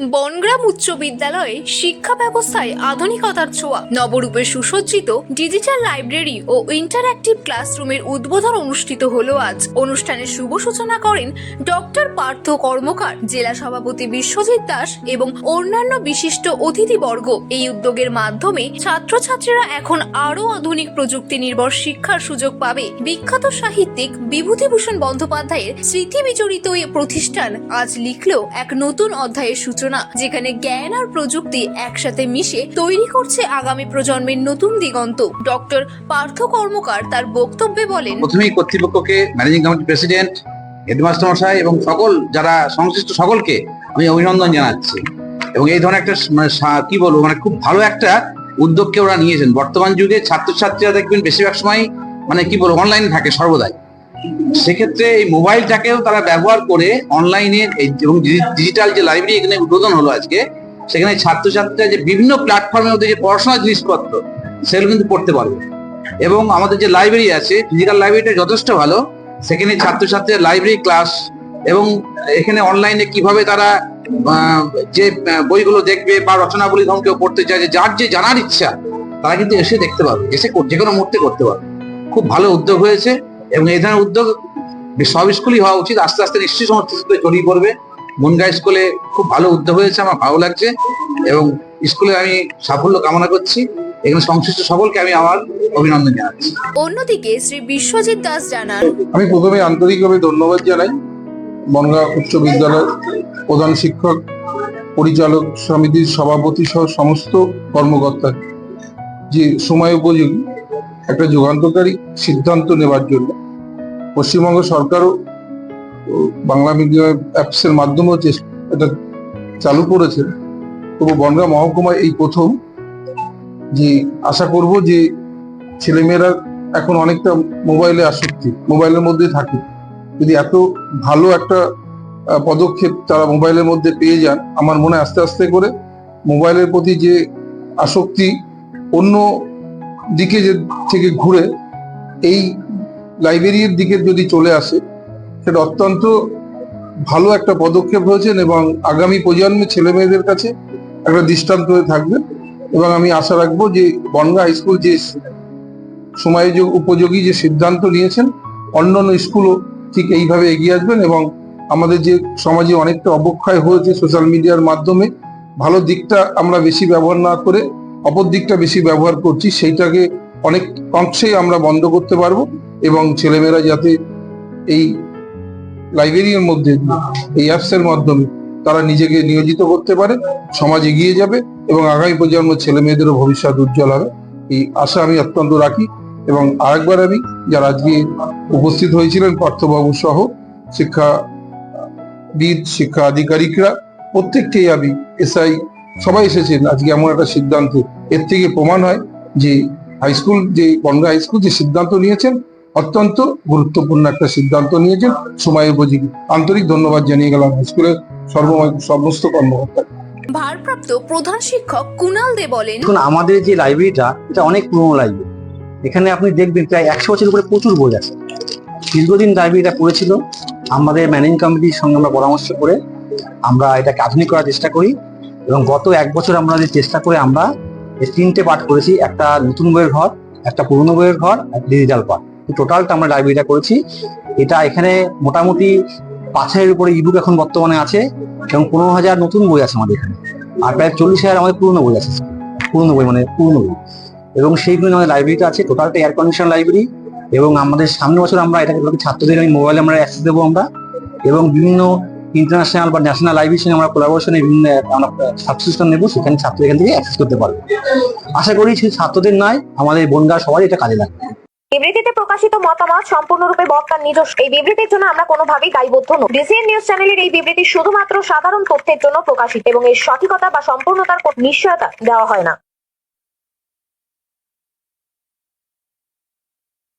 বনগ্রাম উচ্চ বিদ্যালয়ে শিক্ষা ব্যবস্থায় আধুনিকতার ছোঁয়া। নবরূপে সুসজ্জিত ডিজিটাল লাইব্রেরি ও ইন্টারঅ্যাক্টিভ ক্লাসরুমের উদ্বোধন অনুষ্ঠিত হলো আজ। অনুষ্ঠানের শুভ সূচনা করেন ডক্টর পার্থ কর্মকার, জেলা সভাপতি বিশ্বজিৎ দাস এবং অন্যান্য বিশিষ্ট অতিথিবর্গ। এই উদ্যোগের মাধ্যমে ছাত্রছাত্রীরা এখন আরও আধুনিক প্রযুক্তি নির্ভর শিক্ষার সুযোগ পাবে। বিখ্যাত সাহিত্যিক বিভূতিভূষণ বন্দ্যোপাধ্যায়ের স্মৃতি বিজড়িত এই প্রতিষ্ঠান আজ লিখল এক নতুন অধ্যায়ের সূচনা যেখানে জ্ঞান আর প্রযুক্তি একসাথে মিশে তৈরি করছে আগামী প্রজন্মের নতুন দিগন্ত। ডক্টর পার্থ কর্মকার তার বক্তব্যে বলেন, প্রথমেই কর্তৃপক্ষকে, ম্যানেজিং কমিটি প্রেসিডেন্ট হেডমাস্টার মশাই এবং সকল, যারা সংশ্লিষ্ট সকলকে আমি অভিনন্দন জানাচ্ছি। এবং এই ধরনের একটা মানে কি বলব মানে খুব ভালো একটা উদ্যোগকে ওরা নিয়েছেন। বর্তমান যুগে ছাত্রছাত্রীরা দেখবেন বেশিরভাগ সময় মানে কি বলব অনলাইনে থাকে সর্বদাই। সেক্ষেত্রে এই মোবাইলটাকেও তারা ব্যবহার করে অনলাইনে এবং ডিজিটাল যে লাইব্রেরি এখানে উদ্বোধন হলো আজকে, সেখানে ছাত্রছাত্রীরা যে বিভিন্ন প্ল্যাটফর্মের মধ্যে যে পড়াশোনার জিনিসপত্র, সেগুলো কিন্তু পড়তে পারবে। এবং আমাদের যে লাইব্রেরি আছে ফিজিক্যাল লাইব্রেরিটা যথেষ্ট ভালো। সেখানে ছাত্রছাত্রীদের লাইব্রেরি ক্লাস এবং এখানে অনলাইনে কীভাবে তারা যে বইগুলো দেখবে বা রচনাবলী ধরুন কেউ পড়তে চায়, যে যার যে জানার ইচ্ছা, তারা কিন্তু এসে দেখতে পাবে এসে যে কোনো মুহূর্তে করতে পারবে। খুব ভালো উদ্যোগ হয়েছে। এবং এই ধরনের উদ্যোগ সব স্কুলই হওয়া উচিত। আস্তে আস্তে নিশ্চয়ই সমস্ত স্কুলে ছড়িয়ে পড়বে। মুনগা স্কুলে খুব ভালো উদ্যোগ হয়েছে আমার ভালো লাগছে এবং স্কুলে আমি সাফল্য কামনা করছি। এখানে সংশ্লিষ্ট সকলকে আমি আমার অভিনন্দন জানাচ্ছি। অন্যদিকে শ্রী বিশ্বজিৎ দাস জানান আমি প্রথমে আন্তরিকভাবে ধন্যবাদ জানাই বনগাঁ উচ্চ বিদ্যালয় প্রধান শিক্ষক পরিচালক সমিতির সভাপতি সহ সমস্ত কর্মকর্তা যে সময় উপযোগী একটা যুগান্তকারী সিদ্ধান্ত নেওয়ার জন্য পশ্চিমবঙ্গ সরকারও বাংলা মিডিয়াম অ্যাপসের মাধ্যমেও চেষ্টা এটা চালু করেছে। তবু বনগাঁ মহকুমায় এই প্রথম যে আশা করব যে ছেলেমেয়েরা এখন অনেকটা মোবাইলে আসক্তি, মোবাইলের মধ্যে থাকে। যদি এত ভালো একটা পদক্ষেপ তারা মোবাইলের মধ্যে পেয়ে যান, আমার মনে আস্তে আস্তে করে মোবাইলের প্রতি যে আসক্তি অন্য দিকে যে থেকে ঘুরে এই লাইব্রেরির দিকে যদি চলে আসে, সেটা অত্যন্ত ভালো একটা পদক্ষেপ হয়েছেন এবং আগামী প্রজন্মের ছেলে মেয়েদের কাছে একটা দৃষ্টান্ত হয়ে থাকবে এবং আমি আশা রাখব যে বনগা হাই স্কুল যে সময় উপযোগী যে সিদ্ধান্ত নিয়েছেন অন্যান্য স্কুলও ঠিক এইভাবে এগিয়ে আসবেন এবং আমাদের যে সমাজে অনেকটা অবক্ষয় হয়েছে সোশ্যাল মিডিয়ার মাধ্যমে, ভালো দিকটা আমরা বেশি ব্যবহার না করে অপর দিকটা বেশি ব্যবহার করছি, সেইটাকে অনেক অংশেই আমরা বন্ধ করতে পারব এবং ছেলেমেয়েরা যাতে এই লাইব্রেরির মধ্যে, এই অ্যাপসের মাধ্যমে তারা নিজেকে নিয়োজিত করতে পারে, সমাজ এগিয়ে যাবে এবং আগামী প্রজন্মের ছেলে মেয়েদেরও ভবিষ্যৎ উজ্জ্বল হবে। এই আশা আমি অত্যন্ত রাখি এবং আরেকবার আমি যারা আজকে উপস্থিত হয়েছিলেন, পার্থবাবু সহ শিক্ষাবিদ, শিক্ষা আধিকারিকরা, প্রত্যেককেই আমি এসআই সবাই এসেছেন আজকে এমন একটা সিদ্ধান্ত। এর থেকে প্রমাণ হয় যে হাই স্কুল যে বনগা হাই স্কুল যে সিদ্ধান্ত নিয়েছেন অত্যন্ত গুরুত্বপূর্ণ একটা সিদ্ধান্ত নিয়েছেন সময় উপযোগী আন্তরিক ধন্যবাদ জানিয়ে গেলাম হাই স্কুলের সর্বময় সমস্ত কর্মকর্তা। ভারপ্রাপ্ত প্রধান শিক্ষক কুনাল দে বলেন দেখুন আমাদের যে লাইব্রেরিটা এটা অনেক পুরনো লাইব্রেরি এখানে আপনি দেখবেন প্রায় একশো বছরের উপরে প্রচুর বই আছে। দীর্ঘদিন লাইব্রেরিটা পড়েছিল। আমাদের ম্যানেজিং কমিটির সঙ্গে আমরা পরামর্শ করে আমরা এটাকে আধুনিক করার চেষ্টা করি। এবং গত এক বছর আমরা যে চেষ্টা করে আমরা তিনটে পাঠ করেছি, একটা নতুন বইয়ের ঘর, একটা পুরনো বইয়ের ঘর, আর ডিজিটাল পাঠ টোটালটা আমরা লাইব্রেরিটা করেছি। এটা এখানে মোটামুটি পাঁচ হাজারের উপরে ইবুক এখন বর্তমানে আছে এবং পনেরো হাজার নতুন বই আছে আমাদের এখানে। আর প্রায় চল্লিশ হাজার আমাদের পুরনো বই আছে। পুরনো বই মানে পুরনো বই। এবং সেই সেইগুলো আমাদের লাইব্রেরিটা আছে। টোটালটা এয়ার কন্ডিশন লাইব্রেরি এবং আমাদের সামনে বছর আমরা এটাকে ছাত্রদের মোবাইলে আমরা অ্যাক্সেস দেবো আমরা। এবং বিভিন্ন ইন্টারন্যাশনাল বা ন্যাশনাল লাইব্রেরির সঙ্গে আমরা কোলাবোরেশনে বিভিন্ন সাবস্ক্রিপশন নেব, সেখানে ছাত্র এখান থেকে অ্যাক্সেস করতে পারবে। আশা করি ছাত্রদের নয়, আমাদের বনগা সবাই এটা কাজে লাগবে। বিবৃতিতে প্রকাশিত মতামত সম্পূর্ণরূপে বক্তার নিজস্ব। এই বিবৃতির জন্য আমরা কোনোভাবেই দায়বদ্ধ নই। ডিসিএন নিউজ চ্যানেলের এই বিবৃতি শুধুমাত্র সাধারণ তথ্যের জন্য প্রকাশিত এবং এর সঠিকতা বা সম্পূর্ণতার নিশ্চয়তা দেওয়া হয় না।